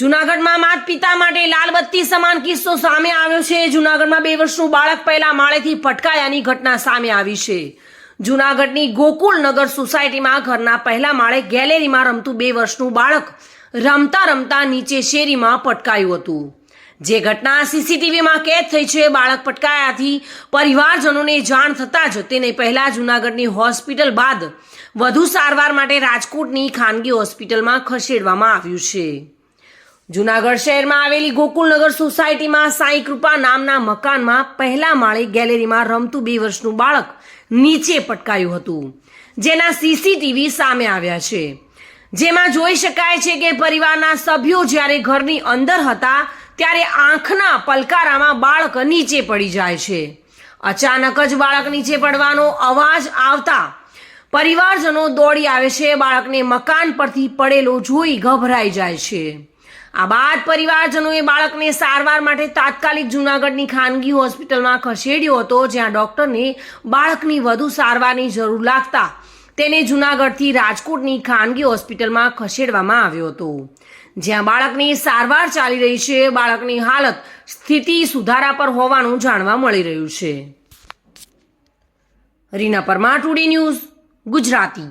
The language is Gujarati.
જુનાગઢમાં માત પિતા માટે લાલબત્તી સમાન કિસ્સો સામે આવ્યો છે. જુનાગઢમાં બે વર્ષનું બાળક પહેલા માળેથી પટકાયાની ઘટના સામે આવી છે. જુનાગઢની ગોકુલનગર સોસાયટીમાં ઘરના પહેલા માળે ગેલેરીમાં રમતું બે વર્ષનું બાળક રમતા રમતા નીચે શેરીમાં પટકાયું હતું. જે ઘટના સીસીટીવીમાં કેદ થઈ છે, બાળક પટકાયાથી પરિવારજનોને જાણ થતાં જ તેને પહેલા જુનાગઢની હોસ્પિટલ બાદ વધુ સારવાર માટે રાજકોટની ખાનગી હોસ્પિટલમાં ખસેડવામાં આવ્યું છે. જુનાગઢ શહેરમાં આવેલી ગોકુલનગર સોસાયટીમાં સાંઈ કૃપા નામના મકાનમાં પહેલા માળે ગેલેરીમાં રમતું બે વર્ષનું બાળક નીચે પટકાયું હતું. જેના સીસીટીવી સામે આવ્યા છે. જેમાં જોઈ શકાય છે કે પરિવારના સભ્યો જ્યારે ઘરની અંદર હતા, ત્યારે આંખના પલકારામાં બાળક નીચે પડી જાય છે. અચાનક જ બાળક નીચે પડવાનો અવાજ આવતા પરિવારજનો દોડી આવે છે, બાળકને મકાન પરથી પડેલો જોઈ ગભરાઈ જાય છે. આ બાદ પરિવારજનોએ બાળકને સારવાર માટે તાત્કાલિક જૂનાગઢની ખાનગી હોસ્પિટલમાં ખસેડ્યો હતો, જ્યાં ડોક્ટરને બાળકની વધુ સારવારની જરૂર લાગતા તેને જૂનાગઢથી રાજકોટની ખાનગી હોસ્પિટલમાં ખસેડવામાં આવ્યો હતો. જ્યાં બાળકની સારવાર ચાલી રહી છે, બાળકની હાલત સ્થિતિ સુધારા પર હોવાનું જાણવા મળી રહ્યું છે. Reena Parmar, today news Gujarati.